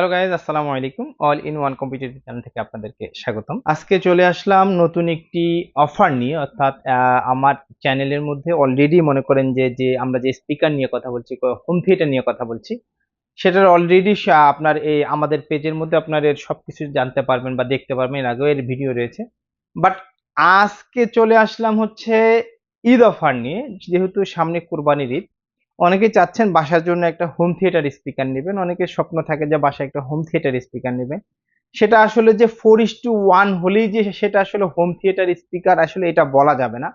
Hello guys আসসালামু আলাইকুম। All in one competitive channel থেকে আপনাদেরকে স্বাগতম। আজকে চলে আসলাম নতুন একটি অফার নিয়ে, অর্থাৎ আমার চ্যানেলের মধ্যে অলরেডি মনে করেন যে যে আমরা যে স্পিকার নিয়ে কথা বলছি হোম থিয়েটার নিয়ে কথা বলছি, সেটার অলরেডি আপনার এই, আমাদের পেজের মধ্যে আপনার এর সবকিছু জানতে পারবেন বা দেখতে পারবেন, এর আগেও এর ভিডিও রয়েছে। বাট আজকে চলে আসলাম হচ্ছে ঈদ অফার নিয়ে, যেহেতু সামনে কুরবানির ঈদ অনেকে চাচ্ছেন বাসার জন্য একটা হোম থিয়েটার স্পিকার নেবেন। অনেকের স্বপ্ন থাকে যে বাসায় একটা হোম থিয়েটার স্পিকার নেবেন। সেটা আসলে যে ফোর ইস টু ওয়ান হলেই যে সেটা আসলে হোম থিয়েটার স্পিকার আসলে এটা বলা যাবে না।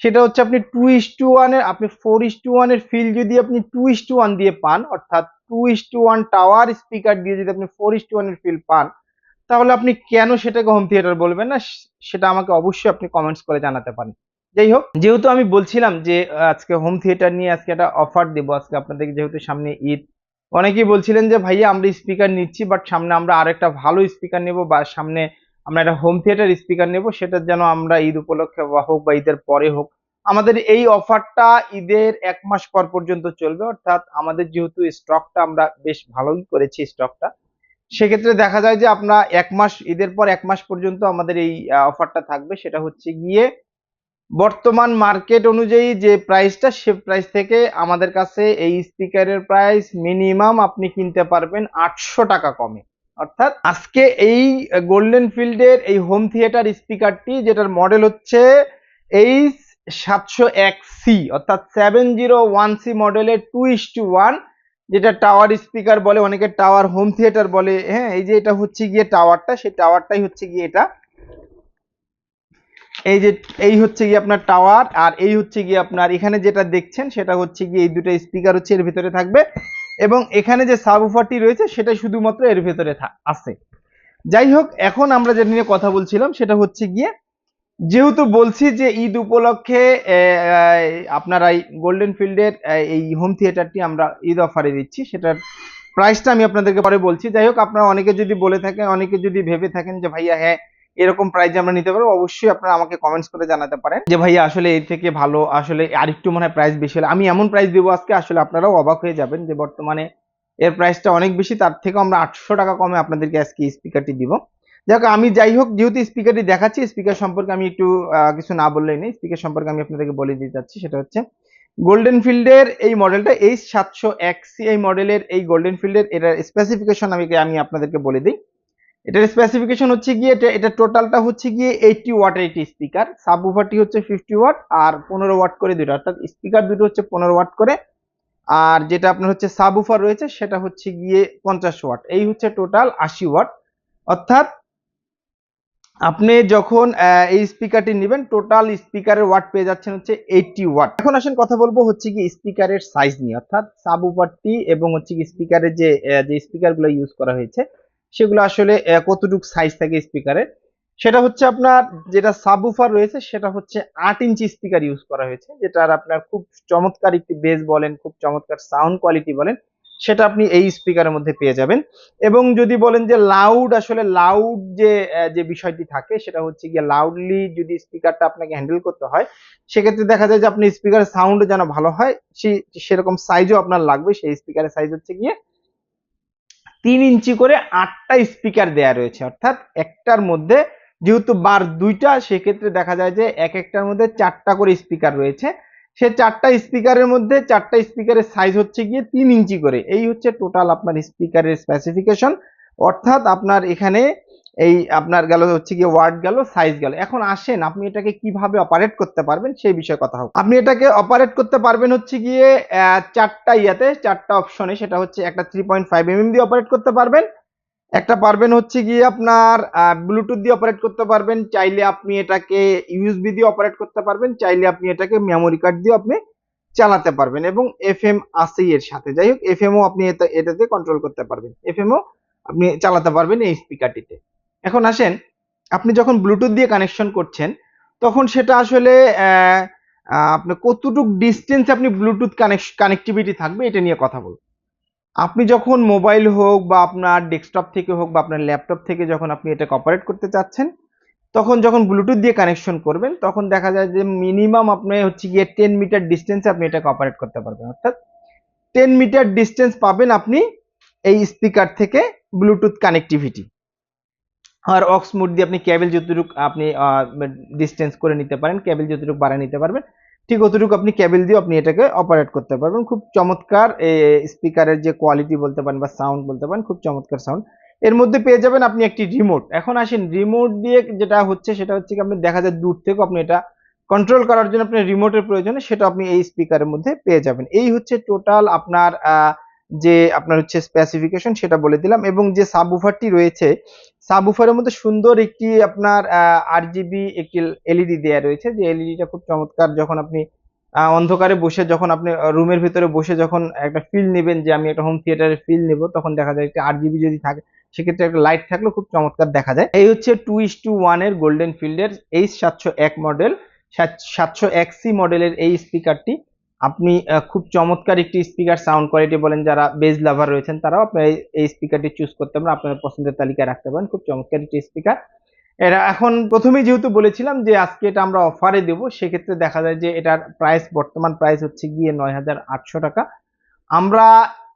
সেটা হচ্ছে আপনি টু ইস টু ওয়ানের আপনি ফোর ইস টু ওয়ানের ফিল যদি আপনি টু ইস টু ওয়ান দিয়ে পান, অর্থাৎ two is to one tower speaker দিয়ে যদি আপনি ফোর ইস টু ওয়ানের ফিল পান, তাহলে আপনি কেন সেটাকে হোম থিয়েটার বলবেন না? সেটা আমাকে অবশ্যই আপনি কমেন্টস করে জানাতে পারেন। যাই হোক যেহেতু আমি বলছিলাম যে আজকে হোম থিয়েটার নিয়ে আজকে একটা অফার দেবো, আজকে আপনাদের যেহেতু সামনে ঈদ, অনেকেই বলছিলেন যে, ভাইয়া, আমরা স্পিকার নিচ্ছি বাট সামনে আমরা আর একটা ভালো স্পিকার নেব, বা সামনে আমরা একটা হোম থিয়েটার স্পিকার নেব, সেটা যেন আমরা ঈদ উপলক্ষে হোক বা ঈদের পরে হোক। আমাদের এই অফারটা ঈদের এক মাস পর পর্যন্ত চলবে, অর্থাৎ আমাদের যেহেতু স্টকটা আমরা বেশ ভালোই করেছি স্টকটা সেক্ষেত্রে দেখা যায় যে, আমরা এক মাস, ঈদের পর এক মাস পর্যন্ত আমাদের এই অফারটা থাকবে, সেটা হচ্ছে গিয়ে বর্তমান মার্কেট অনুযায়ী যে প্রাইসটা সে প্রাইস থেকে আমাদের কাছে এই স্পিকারের প্রাইস মিনিমাম আপনি কিনতে পারবেন আটশো টাকা কমে। অর্থাৎ আজকে এই গোল্ডেন ফিল্ডের এই হোম থিয়েটার স্পিকারটি যেটার মডেল হচ্ছে এইচ সাতশো এক সি অর্থাৎ সেভেন জিরো ওয়ান সি মডেলের টু ইস টু ওয়ান যেটা টাওয়ার স্পিকার বলে, অনেকে টাওয়ার হোম থিয়েটার বলে। হ্যাঁ এই যে এটা হচ্ছে গিয়ে টাওয়ারটা সেই টাওয়ারটাই হচ্ছে গিয়ে এটা এই যে, এই হচ্ছে গিয়ে আপনার টাওয়ার আর এই হচ্ছে গিয়ে আপনার, এখানে যেটা দেখছেন সেটা হচ্ছে গিয়ে এই দুটো স্পিকার হচ্ছে এর ভিতরে থাকবে এবং এখানে যে সাবউফারটি রয়েছে সেটা শুধুমাত্র এর ভিতরে আছে। যাই হোক, এখন আমরা যেটা নিয়ে কথা বলছিলাম সেটা হচ্ছে গিয়ে, যেহেতু বলছি যে ঈদ উপলক্ষে আপনারা এই গোল্ডেন ফিল্ডের এই হোম থিয়েটারটি আমরা ঈদ অফারে দিচ্ছি, সেটার প্রাইসটা আমি আপনাদেরকে পরে বলছি। যাই হোক, আপনারা অনেকে যদি বলে থাকেন, অনেকে যদি ভেবে থাকেন যে ভাইয়া হ্যাঁ এরকম প্রাইজে আমরা নিতে পারব, অবশ্যই আপনারা আমাকে কমেন্টস করে জানাতে পারেন। যে ভাইয়া, আসলে এর থেকে ভালো, আসলে আরেকটু মনে হয় প্রাইস বেশি হলে, আমি এমন প্রাইস দেবো আজকে, আসলে আপনারাও অবাক হয়ে যাবেন যে বর্তমানে এর প্রাইসটা অনেক বেশি, তার থেকে আমরা আটশো টাকা কমে আপনাদেরকে আজকে স্পিকারটি দিব। যাক, আমি যাই হোক, যেহেতু স্পিকারটি দেখাচ্ছি স্পিকার সম্পর্কে আমি একটু কিছু না বললেই নেই স্পিকার সম্পর্কে আমি আপনাদেরকে বলে দিতে চাচ্ছি, সেটা হচ্ছে গোল্ডেন ফিল্ডের এই মডেলটা এইচ সাতশো এক সি এই মডেলের এই গোল্ডেন ফিল্ডের এটার স্পেসিফিকেশন আমি আমি আপনাদেরকে বলে দিই। এটার স্পেসিফিকেশন হচ্ছে গিয়ে, এটা এটা টোটালটা হচ্ছে গিয়ে এইটটি ওয়াটের একটি স্পিকার সাব উফারটি হচ্ছে ফিফটি ওয়াট আর পনেরো ওয়াট করে দুটো অর্থাৎ স্পিকার দুটো হচ্ছে পনেরো ওয়াট করে। আর যেটা আপনার হচ্ছে সাব উফার রয়েছে, সেটা হচ্ছে গিয়ে পঞ্চাশ ওয়াট এই হচ্ছে টোটাল আশি ওয়াট অর্থাৎ আপনি যখন এই স্পিকারটি নেবেন টোটাল স্পিকারের ওয়াট পেয়ে যাচ্ছেন হচ্ছে এইটটি ওয়াট এখন আসেন কথা বলব হচ্ছে কি স্পিকারের সাইজ নিয়ে, অর্থাৎ সাব উপারটি এবং হচ্ছে কি স্পিকারের যে যে স্পিকারগুলো ইউজ করা হয়েছে সেগুলো আসলে কতটুকু সাইজ থাকে স্পিকারের সেটা হচ্ছে আপনার যেটা সাব উফার রয়েছে, সেটা হচ্ছে আট ইঞ্চি স্পিকার ইউজ করা হয়েছে, যেটার আপনার খুব চমৎকার একটি বেস বলেন, খুব চমৎকার সাউন্ড কোয়ালিটি বলেন, সেটা আপনি এই স্পিকারের মধ্যে পেয়ে যাবেন। এবং যদি বলেন যে লাউড আসলে লাউড যে যে বিষয়টি থাকে, সেটা হচ্ছে গিয়ে লাউডলি যদি স্পিকারটা আপনাকে হ্যান্ডেল করতে হয়, সেক্ষেত্রে দেখা যায় যে আপনি স্পিকারের সাউন্ড যেন ভালো হয় সেই সেরকম সাইজও আপনার লাগবে, সেই স্পিকারের সাইজ হচ্ছে গিয়ে তিন ইঞ্চি করে আটটা স্পিকার দেয়া রয়েছে। অর্থাৎ একটার মধ্যে যেহেতু বার দুইটা, সেক্ষেত্রে দেখা যায় যে এক একটার মধ্যে চারটা করে স্পিকার রয়েছে। সে চারটা স্পিকারের মধ্যে চারটা স্পিকারের সাইজ হচ্ছে গিয়ে তিন ইঞ্চি করে। এই হচ্ছে টোটাল আপনার স্পিকারের স্পেসিফিকেশন অর্থাৎ আপনার এখানে এই আপনার গেল হচ্ছে গিয়ে ওয়ার্ড গেল সাইজ গেল। এখন আসেন, আপনি এটাকে কীভাবে অপারেট করতে পারবেন সেই বিষয়ে কথা হোক। আপনি এটাকে অপারেট করতে পারবেন হচ্ছে গিয়ে চারটা ইয়াতে, চারটা অপশনে সেটা হচ্ছে একটা থ্রি পয়েন্ট ফাইভ এমএম দিয়ে অপারেট করতে পারবেন। একটা পারবেন হচ্ছে গিয়ে আপনার ব্লুটুথ দিয়ে অপারেট করতে পারবেন। চাইলে আপনি এটাকে ইউএসবি দিয়ে অপারেট করতে পারবেন। চাইলে আপনি এটাকে মেমোরি কার্ড দিয়ে আপনি চালাতে পারবেন এবং এফ এম আছে এর সাথে। যাই হোক এফ এমও আপনি এটা এটাতে কন্ট্রোল করতে পারবেন। এফএমও আপনি চালাতে পারবেন এই স্পিকারটিতে এখন আসেন আপনি যখন ব্লুটুথ দিয়ে কানেকশন করছেন তখন সেটা আসলে আহ, আহ, আপনি কতটুক ডিস্টেন্স আপনি ব্লুটুথ কানেক্টিভিটি থাকবে এটা নিয়ে কথা বলব আপনি যখন মোবাইল হোক বা আপনার ডেস্কটপ থেকে হোক বা আপনার ল্যাপটপ থেকে যখন আপনি এটাকে অপারেট করতে চাচ্ছেন তখন যখন ব্লুটুথ দিয়ে কানেকশন করবেন তখন দেখা যায় যে মিনিমাম আপনি হচ্ছে গিয়ে টেন মিটার ডিস্টেন্সে আপনি এটাকে অপারেট করতে পারবেন। অর্থাৎ টেন মিটার ডিস্টেন্স পাবেন আপনি এই স্পিকার থেকে ব্লুটুথ কানেক্টিভিটি আর অক্স মোড দিয়ে আপনি কেবল যতটুকু আপনি ডিস্টেন্স করে নিতে পারেন কেবল যতটুকু বাড়ায় নিতে পারবেন ঠিক অতটুকু আপনি কেবল দিয়ে আপনি এটাকে অপারেট করতে পারবেন। খুব চমৎকার স্পিকারের যে কোয়ালিটি বলতে পারেন বা সাউন্ড বলতে পারেন খুব চমৎকার সাউন্ড এর মধ্যে পেয়ে যাবেন আপনি একটি রিমোট এখন আসেন রিমোট দিয়ে যেটা হচ্ছে সেটা হচ্ছে কি আপনি দেখা যায় দূর থেকে আপনি এটা কন্ট্রোল করার জন্য আপনার রিমোটের প্রয়োজন সেটা আপনি এই স্পিকারের মধ্যে পেয়ে যাবেন। এই হচ্ছে টোটাল আপনার আহ, যে আপনার হচ্ছে স্পেসিফিকেশন সেটা বলে দিলাম এবং যে সাবউফারটি রয়েছে সাবউফারের মধ্যে সুন্দর একটি আপনার আর জিবি একটি এলইডি দেয়া রয়েছে। যে এলইডিটা খুব চমৎকার যখন আপনি অন্ধকারে বসে যখন আপনি রুমের ভিতরে বসে যখন একটা ফিল নেবেন যে আমি একটা হোম থিয়েটারের ফিল নেব, তখন দেখা যায় একটা আট জিবি যদি থাকে, সেক্ষেত্রে একটা লাইট থাকলে খুব চমৎকার দেখা যায়। এই হচ্ছে টু ইস টু ওয়ানের গোল্ডেন ফিল্ডের এইচ সাতশো এক মডেল সাতশো এক সি মডেলের এই স্পিকারটি আপনি খুব চমৎকার একটি স্পিকার সাউন্ড কোয়ালিটি বলেন যারা বেজ লাভার রয়েছেন, তারাও আপনার এই- এই স্পিকারটি চুজ করতে পারেন, আপনার পছন্দের তালিকায় রাখতে পারেন, খুব চমৎকার একটি স্পিকার এরা এখন প্রথমেই যেহেতু বলেছিলাম যে আজকে এটা আমরা অফারে দেবো, সেক্ষেত্রে দেখা যায় যে এটার প্রাইস বর্তমান প্রাইস হচ্ছে গিয়ে নয় হাজার আটশো টাকা। আমরা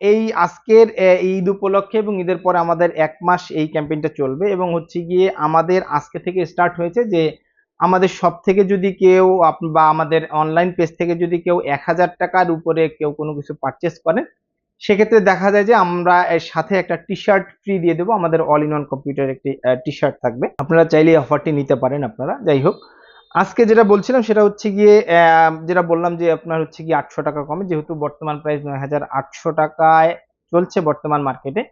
এই আজকের ঈদ উপলক্ষে এবং ঈদের পরে আমাদের এক মাস এই ক্যাম্পেইনটা চলবে এবং হচ্ছে গিয়ে আমাদের আজকে থেকে স্টার্ট হয়েছে যে আমাদের সব থেকে যদি কেউ বা আমাদের অনলাইন পেজ থেকে যদি কেউ এক হাজার টাকার উপরে কেউ কোনো কিছু পারচেস করেন সেক্ষেত্রে দেখা যায় যে আমরা এর সাথে একটা টি শার্ট ফ্রি দিয়ে দেবো। আমাদের অল ইন ওয়ান কম্পিউটার একটি টি শার্ট থাকবে। আপনারা চাইলে অফারটি নিতে পারেন আপনারা। যাই হোক, আজকে যেটা বলছিলাম সেটা হচ্ছে গিয়ে যেটা বললাম যে আপনার হচ্ছে গিয়ে আটশো টাকা কমে। যেহেতু বর্তমান প্রাইস নয় হাজার আটশো টাকায় চলছে বর্তমান মার্কেটে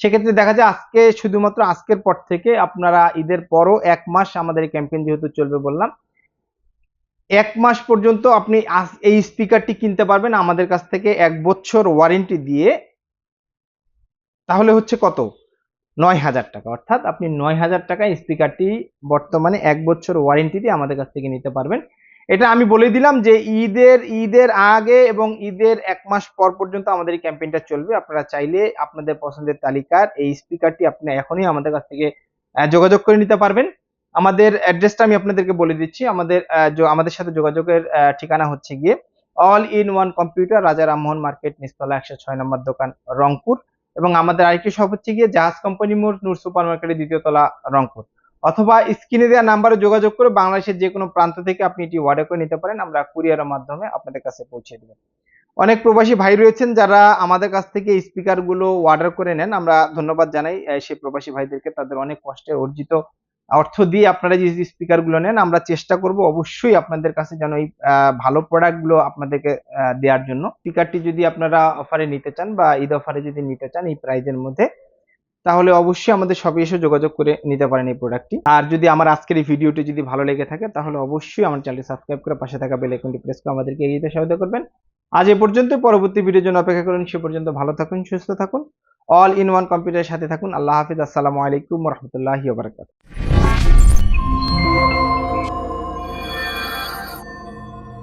সেক্ষেত্রে দেখা যায় আজকে শুধুমাত্র আজকের পর থেকে আপনারা ঈদের পরও এক মাস আমাদের এই ক্যাম্পেইন যেহেতু চলবে বললাম, এক মাস পর্যন্ত আপনি এই স্পিকারটি কিনতে পারবেন আমাদের কাছ থেকে এক বছর ওয়ারেন্টি দিয়ে। তাহলে হচ্ছে কত? নয় হাজার টাকা। অর্থাৎ আপনি নয় হাজার টাকায় স্পিকারটি বর্তমানে এক বছর ওয়ারেন্টি দিয়ে আমাদের কাছ থেকে নিতে পারবেন। এটা আমি বলে দিলাম যে ঈদের ঈদের আগে এবং ঈদের এক মাস পর পর্যন্ত আমাদের এই ক্যাম্পেইনটা চলবে। আপনারা চাইলে আপনাদের পছন্দের তালিকার এই স্পিকারটি আপনি এখনই আমাদের কাছ থেকে যোগাযোগ করে নিতে পারবেন। আমাদের অ্যাড্রেসটা আমি আপনাদেরকে বলে দিচ্ছি। আমাদের আমাদের সাথে যোগাযোগের ঠিকানা হচ্ছে গিয়ে অল ইন ওয়ান কম্পিউটার, রাজা রামমোহন মার্কেট, নিস্তলা একশো ছয় নম্বর দোকান, রংপুর। এবং আমাদের আরেকটি শপ হচ্ছে গিয়ে জাহাজ কোম্পানি মোড়, নূর সুপার মার্কেটের দ্বিতীয় তলা, রংপুর। অথবা স্ক্রিনে দেওয়া নাম্বারে যোগাযোগ করে বাংলাদেশের যে কোনো প্রান্ত থেকে আপনি এটি অর্ডার করে নিতে পারেন, আমরা কুরিয়ারের মাধ্যমে আপনাদের কাছে পৌঁছে দেব। অনেক প্রবাসী ভাই রয়েছেন যারা আমাদের কাছ থেকে স্পিকারগুলো অর্ডার করে নেন। আমরা ধন্যবাদ জানাই সেই প্রবাসী ভাইদেরকে, তাদের অনেক কষ্টে অর্জিত অর্থ দিয়ে আপনারা যে স্পিকারগুলো নেন, আমরা চেষ্টা করব অবশ্যই আপনাদের কাছে যেন এই ভালো প্রোডাক্টগুলো আপনাদেরকে দেওয়ার জন্য। স্পিকারটি যদি আপনারা অফারে নিতে চান বা ঈদ অফারে যদি নিতে চান, এই প্রাইজের মধ্যে তাহলে অবশ্যই আমাদের শপে এসে যোগাযোগ করে নিতে পারেন এই প্রোডাক্টটি আর যদি আমার আজকের এই ভিডিওটি যদি ভালো লেগে থাকে, তাহলে অবশ্যই আমার চ্যানেলটি সাবস্ক্রাইব করে পাশে থাকা বেল আইকনটি প্রেস করে আমাদেরকে এগিয়ে দিতে সহায়তা করবেন। আজ এ পর্যন্ত, পরবর্তী ভিডিওর জন্য অপেক্ষা করুন। সে পর্যন্ত ভালো থাকুন, সুস্থ থাকুন। অল ইন ওয়ান কম্পিউটারের সাথে থাকুন। আল্লাহ হাফিজ। আসসালামু আলাইকুম রহমতুল্লাহি বারাকাতুহু।